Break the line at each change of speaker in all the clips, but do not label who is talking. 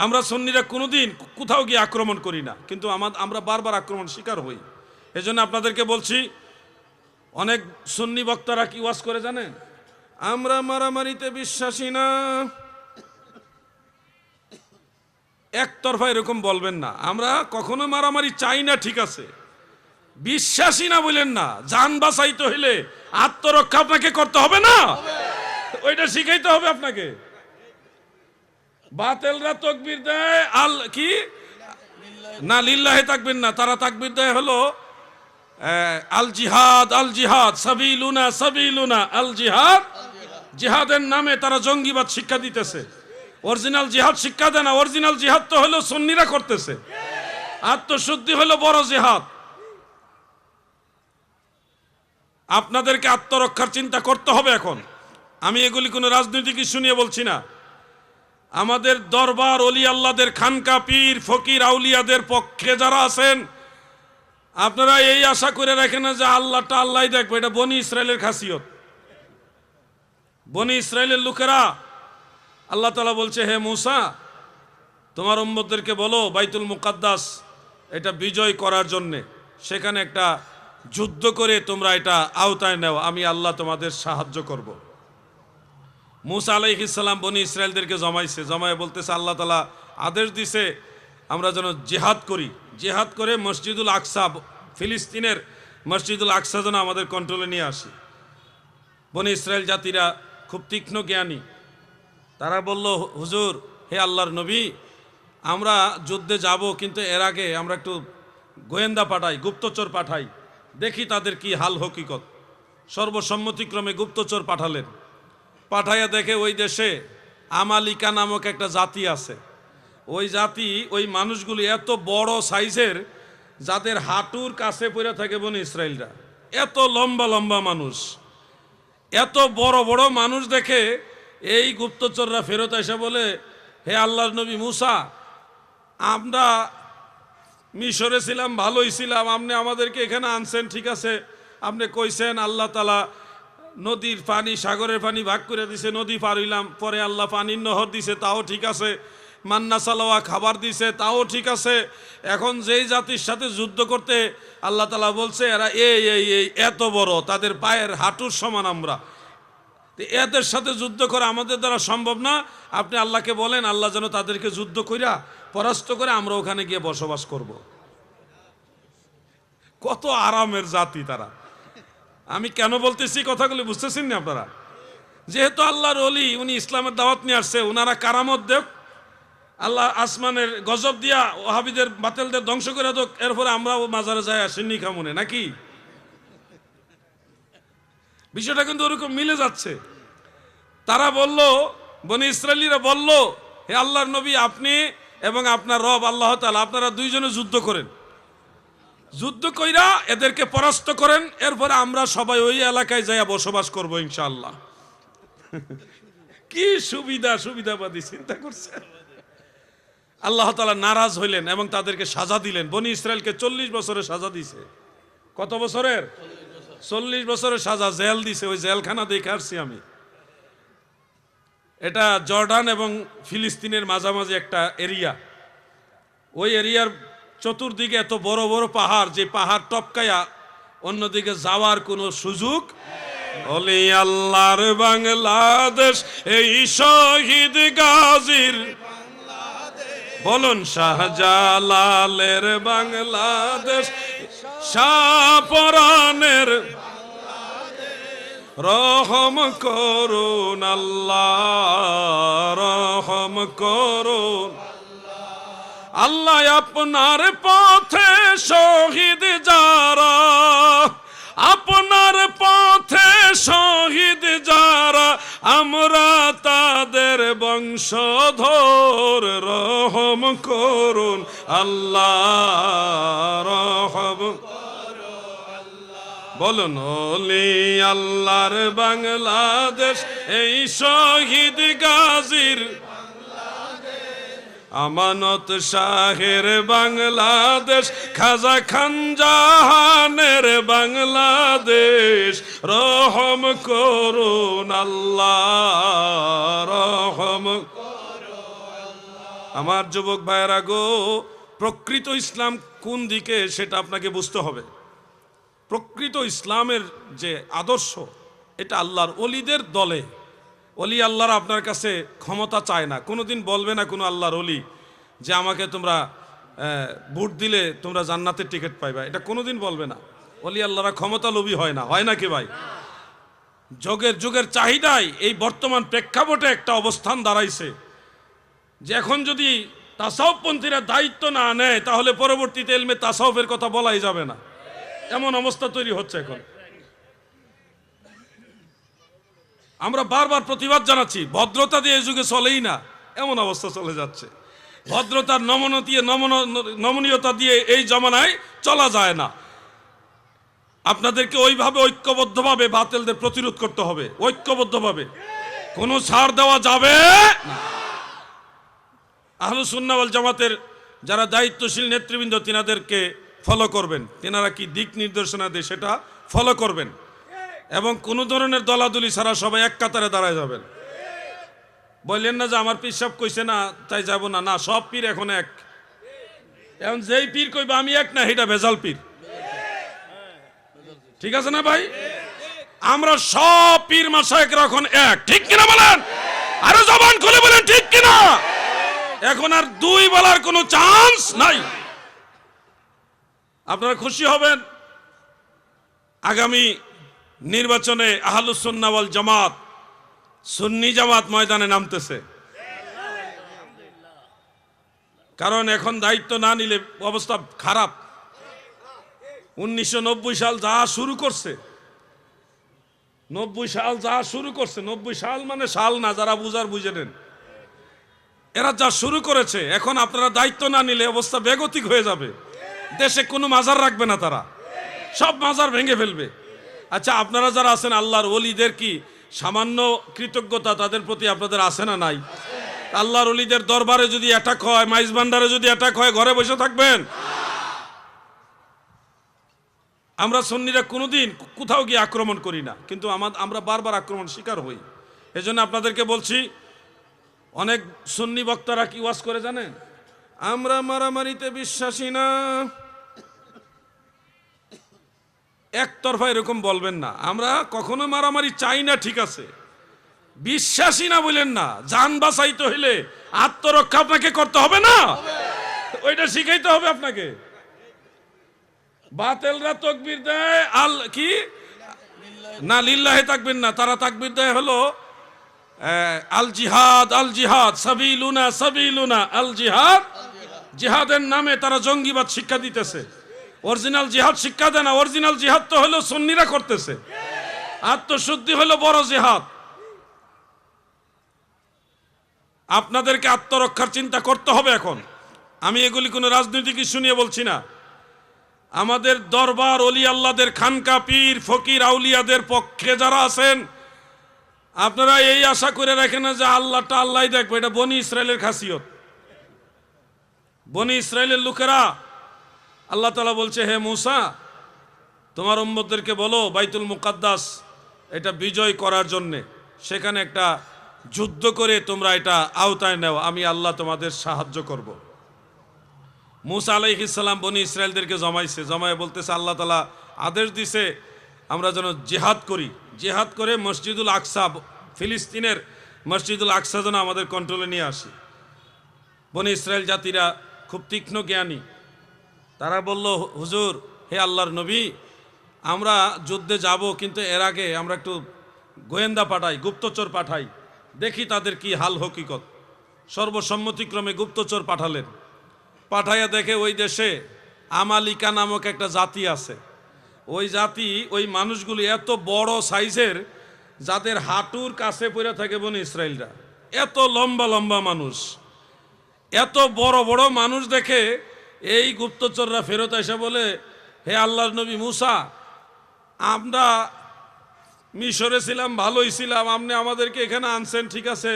আমরা সন্নিরা কোনোদিন কোথাও গিয়ে আক্রমণ করি না। কিন্তু আমার আমরা বারবার আক্রমণ শিকার হই। এজন্য আপনাদেরকে বলছি অনেক সুন্নি বক্তারা কি ওয়াজ করে জানেন? আমরা মারামারিতে বিশ্বাসী না। একতরফা এরকম বলবেন না। আমরা কখনো মারামারি চাই না ঠিক আছে। বিশ্বাসী না বলেন না। যান বাঁচাইতে হইলে আত্মরক্ষা আপনাকে করতে হবে না। ওইটা শিখাইতে হবে আপনাকে। বাতেলরা তকবির দেয়, আল কি? না, লিল্লাহে তাকবির না, তারা তাকবির দেয় হলো আল জিহাদ আল জিহাদ, সাবিলুনা সাবিলুনা, আল জিহাদ। জিহাদের নামে তারা জঙ্গিবাদ শিক্ষা দিতেছে। অরিজিনাল জিহাদ শিক্ষা দেয় না, অরিজিনাল জিহাদ তো হলো সুন্নিরা করতেছে। আত্মশুদ্ধি হলো বড় জিহাদ। আপনাদেরকে আত্মরক্ষার চিন্তা করতে হবে এখন। আমি এগুলি কোনো রাজনৈতিক ইস্যু নিয়ে বলছি না। আমাদের দরবার অলি আল্লাদের খানকা পীর, ফকির, আউলিয়াদের পক্ষে যারা আছেন, আপনারা এই আশা করে রাখেন যে আল্লাহটা আল্লাহ দেখবে। এটা বনি ইসরায়েলের খাসিয়ত। বনি ইসরায়েলের লোকেরা, আল্লাহ তালা বলছে, হে মূসা, তোমার উম্মতদেরকে বলো, বাইতুল মুকাদ্দাস, এটা বিজয় করার জন্যে সেখানে একটা যুদ্ধ করে তোমরা এটা আওতায় নেও, আমি আল্লাহ তোমাদের সাহায্য করব। মুসা আলাইহিসাল্লাম বনি ইসরায়েলদেরকে জমাইছে, জমায় বলতেছে, আল্লাহ তালা আদেশ দিছে, আমরা যেন জেহাদ করি। জেহাদ করে মসজিদুল আকসা, ফিলিস্তিনের মসজিদুল আকসা যেন আমাদের কন্ট্রোলে নিয়ে আসি। বনি ইসরায়েল জাতিরা খুব তীক্ষ্ণ জ্ঞানী। তারা বলল, হুজুর, হে আল্লাহর নবী, আমরা যুদ্ধে যাব, কিন্তু এর আগে আমরা একটু গোয়েন্দা পাঠাই, গুপ্তচর পাঠাই। দেখি তাদের কি হাল হকিকত। সর্বসম্মতিক্রমে গুপ্তচর পাঠালেন। পাঠাইয়া দেখে ওই দেশে আমালিকা নামক একটা জাতি আছে। ওই জাতি, ওই মানুষগুলি এত বড় সাইজের যাদের হাঁটুর কাছে পড়ে থাকে বনে ইসরায়েলরা এত লম্বা লম্বা মানুষ। এত বড় বড় মানুষ দেখে এই গুপ্তচররা ফেরত এসে বলে, হে আল্লাহর নবী মুসা, আমরা মিশরে ছিলাম, ভালোই ছিলাম, আপনি আমাদেরকে এখানে আনছেন, ঠিক আছে। আপনি কইছেন, আল্লাহ তালা নদীর পানি, সাগরের পানি ভাগ করে দিছে, নদী পার হইলাম, পরে আল্লাহ পানির নহর দিছে, তাও ঠিক আছে। মান্না সালোয়া খাবার দিছে, তাও ঠিক আছে। এখন যেই জাতির সাথে যুদ্ধ করতে আল্লাহ তালা বলছে, এরা এই এই এই, এত বড়, তাদের পায়ের হাঁটুর সমান আমরা। এদের সাথে যুদ্ধ করা আমাদের দ্বারা সম্ভব না। আপনি আল্লাহকে বলেন, আল্লাহ যেন তাদেরকে যুদ্ধ কইরা পরাস্ত করে আমরা ওখানে গিয়ে বসবাস করব। কত আরামের জাতি তারা। আমি কেন বলতেছি কথাগুলি বুঝতেছেন না আপনারা? যেহেতু আল্লাহর অলি উনি ইসলামের দাওয়াত নিয়ে আসছে ওনারা কারামত দেখ, আল্লাহ আসমানের গজব দিয়া ওহাবিদের, বাতেলদের ধ্বংস করে দোক এরপরে আমরাও মাজারে যাই আসেননি খামুনে নাকি? বিষয়টা কিন্তু ওরকম মিলে যাচ্ছে। তারা বলল, বনি ইসরায়েলিরা বলল, হে আল্লাহর নবী আপনি এবং আপনার রব আল্লাহ তাআলা, আপনারা দুইজনে যুদ্ধ করেন। যুদ্ধ কইরা এদেরকে পরাস্ত করেন, এরপরে আমরা সবাই ওই এলাকায় যাইয়া বসবাস করব ইনশাআল্লাহ। কি সুবিধা, সুবিধাবাদী, চিন্তা করছে আল্লাহ তাআলা নারাজ হইলেন এবং তাদেরকে সাজা দিলেন। বনি ইসরায়েলকে চল্লিশ বছরের সাজা দিছে। কত বছরের? চল্লিশ বছরের সাজা, জেল দিছে। ওই জেলখানা দেখে আসছি আমি। এটা জর্ডান এবং ফিলিস্তিনের মাঝামাঝি একটা এরিয়া। ওই এরিয়ার চতুর্দিকে এত বড় বড় পাহাড়, যে পাহাড় টপকায়া অন্যদিকে যাওয়ার কোনো সুযোগ অলি আল্লাহর বাংলাদেশ, এই শহীদ গাজীর। বলুন, শাহজালালের বাংলাদেশ শাহপরানের রহম করুন আল্লাহ, রহম করুন। আল্লাহ আপনার পথে শহীদ যারা, আপনার পথে শহীদ যারা, আমরা তাদের বংশধর রহম করুন, আল্লাহ রহম বলুন ওলি আল্লাহর বাংলাদেশ, এই শহীদ গাজীর আমানত শাহের বাংলাদেশ, খাজা খান জাহানের বাংলাদেশ। রহম করুন আল্লাহ, রহম আমার যুবক ভাইয়েরা গো, প্রকৃত ইসলাম কোন দিকে সেটা আপনাকে বুঝতে হবে। প্রকৃত ইসলামের যে আদর্শ, এটা আল্লাহর অলিদের দলে অলি আল্লাহর আপনার কাছে ক্ষমতা চায় না। কোনোদিন বলবে না কোনো আল্লাহর অলি যে আমাকে তোমরা ভোট দিলে তোমরা জান্নাতের টিকিট পাইবা। এটা কোনোদিন বলবে না। অলি আল্লাহরা ক্ষমতা লোভী হয় না। হয় না কি ভাই? যুগের যুগের চাহিদায় এই বর্তমান প্রেক্ষাপটে একটা অবস্থান দাঁড়াইছে। যে এখন যদি তাসাউপপন্থীরা দায়িত্ব না নেয়, তাহলে পরবর্তীতে এলমে তাসাউফের কথা বলাই যাবে না। এমন অবস্থা তৈরি হচ্ছে এখন। আমরা বারবার প্রতিবাদ জানাচ্ছি, ভদ্রতা দিয়ে এই যুগে চলেই না। এমন অবস্থা চলে যাচ্ছে। ভদ্রতার নমনতি নমন- নমনীয়তা দিয়ে এই জমানায় চলা যায় না। আপনাদেরকে ওইভাবে ঐক্যবদ্ধভাবে বাতিলদের প্রতিরোধ করতে হবে। ঐক্যবদ্ধভাবে। কোনো ছাড় দেওয়া যাবে না। আহলুসুন্নাওয়াল জামাতের যারা দায়িত্বশীল নেতৃবৃন্দ, তিনাদেরকে ফলো করবেন। তেনারা কি দিক নির্দেশনা দেয় সেটা ফলো করবেন। এবং কোনো ধরনের দলাদলি ছাড়া সবাই এক কাতারে দাঁড়ায় যাবেন। বললেন না যে আমার পীর সব কইছে না, তাই যাব না। না, সব পীর এখন এক। এখন যেই পীর কইবা, আমি এক না এটা ভেজাল পীর। ঠিক আছে না ভাই? আমরা সব পীর মাসায়করা এখন এক। ঠিক কিনা বলেন? আরও জবান খুলে বলেন, ঠিক কিনা? এখন আর দুই বলার কোনো চান্স নাই। আপনারা খুশি হবেন? আগামী নির্বাচনে আহলুসুন্নাওয়াল জামাত সুন্নি জামাত ময়দানে নামতেছে। কারণ এখন দায়িত্ব না নিলে অবস্থা খারাপ। উনিশশো নব্বই সাল যা শুরু করছে, নব্বই সাল যা শুরু করছে, নব্বই সাল মানে সাল না, যারা বুঝার বুঝে নেন। এরা যা শুরু করেছে, এখন আপনারা দায়িত্ব না নিলে অবস্থা বেগতিক হয়ে যাবে। দেশে কোনো মাজার রাখবে না তারা। সব মাজার ভেঙে ফেলবে। আচ্ছা আপনারা যারা আছেন, আল্লাহর ওলিদের কি সামান্য কৃতজ্ঞতা তাদের প্রতি আপনাদের আছে না নাই? আল্লাহর অলিদের দরবারে যদি অ্যাটাক হয়, মাইজ ভান্ডারে যদি অ্যাটাক হয়, ঘরে বসে থাকবেন? আমরা সন্নিরা কোনোদিন কোথাও গিয়ে আক্রমণ করি না, কিন্তু আমার আমরা বারবার আক্রমণ শিকার হই। এজন্য আপনাদেরকে বলছি, অনেক সুন্নি বক্তারা কি ওয়াজ করে জানেন? আমরা মারামারিতে বিশ্বাসী না। একতরফা এরকম বলবেন না। আমরা কখনো মারামারি চাই না, ঠিক আছে। বিশ্বাসী না বলেন না। যান বাঁচাইতে হইলে আত্মরক্ষা আপনাকে করতে হবে না? ওইটা শিখাইতে হবে আপনাকে। বাতেলরা তকবির দেয়, আল কি? না, লিল্লাহে তাকবির না। তারা তাকবির দেয় হলো আল জিহাদ আল জিহাদ, সাবিলুনা সাবিলুনা, আল জিহাদ। জিহাদের নামে তারা জঙ্গিবাদ শিক্ষা দিতেছে। অরিজিনাল জিহাদ শিক্ষা দেয় না, অরিজিনাল জিহাদ তো হলো সুন্নিরা করতেছে। আত্মশুদ্ধি হলো বড় জিহাদ। আপনাদেরকে আত্মরক্ষার চিন্তা করতে হবে এখন। আমি এগুলি কোনো রাজনৈতিক ইস্যু নিয়ে বলছি না। আমাদের দরবার অলি আল্লাদের খানকা পীর, ফকির, আউলিয়াদের পক্ষে যারা আছেন, আপনারা এই আশা করে রাখেন না যে আল্লাহটা আল্লাহ দেখবে। এটা বনি ইসরায়েলের খাসিয়ত। বনি ইসরায়েলের লোকেরা আল্লাহ তালা বলছে, হে মুসা, তোমার উম্মতদেরকে বলো বাইতুল মুকাদ্দাস, এটা বিজয় করার জন্যে। সেখানে একটা যুদ্ধ করে তোমরা এটা আওতায় নেও, আমি আল্লাহ তোমাদের সাহায্য করব। মুসা আলাইহিসাল্লাম বনি ইসরায়েলদেরকে জমাইছে। জমায় বলতেছে, আল্লাহ তালা আদেশ দিছে, আমরা যেন জেহাদ করি। জেহাদ করে মসজিদুল আকসা, ফিলিস্তিনের মসজিদুল আকসা যেন আমাদের কন্ট্রোলে নিয়ে আসি। বনি ইসরায়েল জাতিরা খুব তীক্ষ্ণ জ্ঞানী। তারা বলল হুজুর, হে আল্লাহর নবী, আমরা যুদ্ধে যাব, কিন্তু এর আগে আমরা একটু গোয়েন্দা পাঠাই, গুপ্তচর পাঠাই। দেখি তাদের কি হাল হকিকত। সর্বসম্মতিক্রমে গুপ্তচর পাঠালেন। পাঠাইয়া দেখে ওই দেশে আমালিকা নামক একটা জাতি আছে। ওই জাতি, ওই মানুষগুলি এত বড় সাইজের, যাদের হাঁটুর কাছে পড়ে থাকে বোন ইসরায়েলরা এত লম্বা লম্বা মানুষ। এত বড় বড় মানুষ দেখে এই গুপ্তচররা ফেরত এসে বলে, হে আল্লাহর নবী মুসা, আমরা মিশরে ছিলাম, ভালোই ছিলাম, আপনি আমাদেরকে এখানে আনছেন, ঠিক আছে?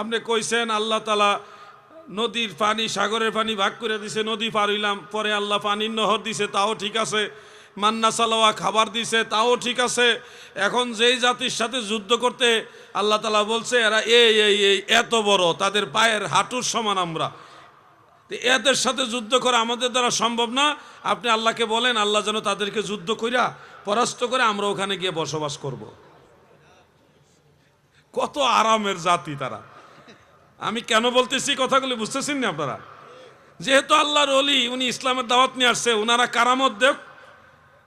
আপনি কইছেন, আল্লাহ তালা নদীর পানি, সাগরের পানি ভাগ করে দিছে, নদী পার হইলাম, পরে আল্লাহ পানির নহর দিছে, তাও ঠিক আছে। মান্না সালোয়া খাবার দিছে, তাও ঠিক আছে। এখন যেই জাতির সাথে যুদ্ধ করতে আল্লাহ তালা বলছে, এরা এই এই এই, এত বড়, তাদের পায়ের হাঁটুর সমান আমরা। তো এদের সাথে যুদ্ধ করা আমাদের দ্বারা সম্ভব না। আপনি আল্লাহকে বলেন, আল্লাহ যেন তাদেরকে যুদ্ধ কইরা পরাস্ত করে আমরা ওখানে গিয়ে বসবাস করব। কত আরামের জাতি তারা। আমি কেন বলতেছি কথাগুলি বুঝতেছেন না আপনারা? যেহেতু আল্লাহর অলি উনি ইসলামের দাওয়াত নিয়ে আসছে ওনারা কারামত দেখ,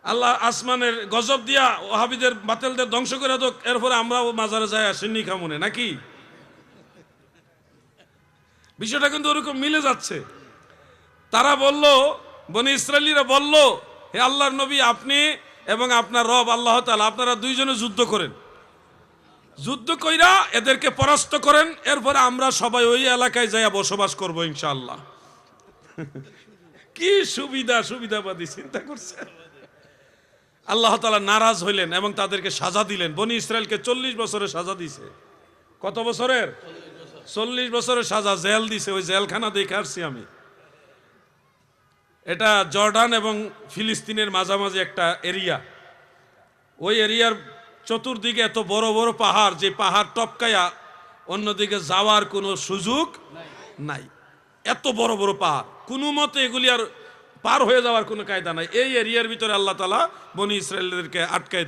আল্লাহ আসমানের গজব দিয়া ওহাবিদের বাতেলদের ধ্বংস করে দোক এরপরে আমরাও মাজারে যাই আসেননি খামুনে, নাকি? বিষয়টা কিন্তু ওরকম মিলে যাচ্ছে। তারা বলল, বনি ইসরায়েলিরা বলল, হে আল্লাহর নবী আপনি এবং আপনার রব আল্লাহ তাআলা, আপনারা দুইজনে যুদ্ধ করেন। যুদ্ধ কইরা এদেরকে পরাস্ত করেন, এরপরে আমরা সবাই ওই এলাকায় যাইয়া বসবাস করব ইনশাআল্লাহ। কি সুবিধা, সুবিধাবাদী, চিন্তা করছে আল্লাহ তালা নারাজ হইলেন এবং তাদেরকে সাজা দিলেন। বনি ইসরায়েলকে চল্লিশ বছরের সাজা দিছে। কত বছরের? চল্লিশ বছরের সাজা, জেল দিছে। ওই জেলখানা দেখে আসছি আমি। এটা জর্ডান এবং ফিলিস্তিনের মাঝামাঝি একটা এরিয়া। ওই এরিয়ার চতুর্দিকে এত বড় বড় পাহাড়, যে পাহাড় টপকায়া অন্যদিকে যাওয়ার কোনো সুযোগ নাই। এত বড় বড় পাহাড়। কোনো মতে এগুলি আর পার হয়ে যাওয়ার কোনো কায়দা নাই। এই এরিয়ার ভিতরে আল্লাহ তালা বনি ইসরায়েলদেরকে আটকায়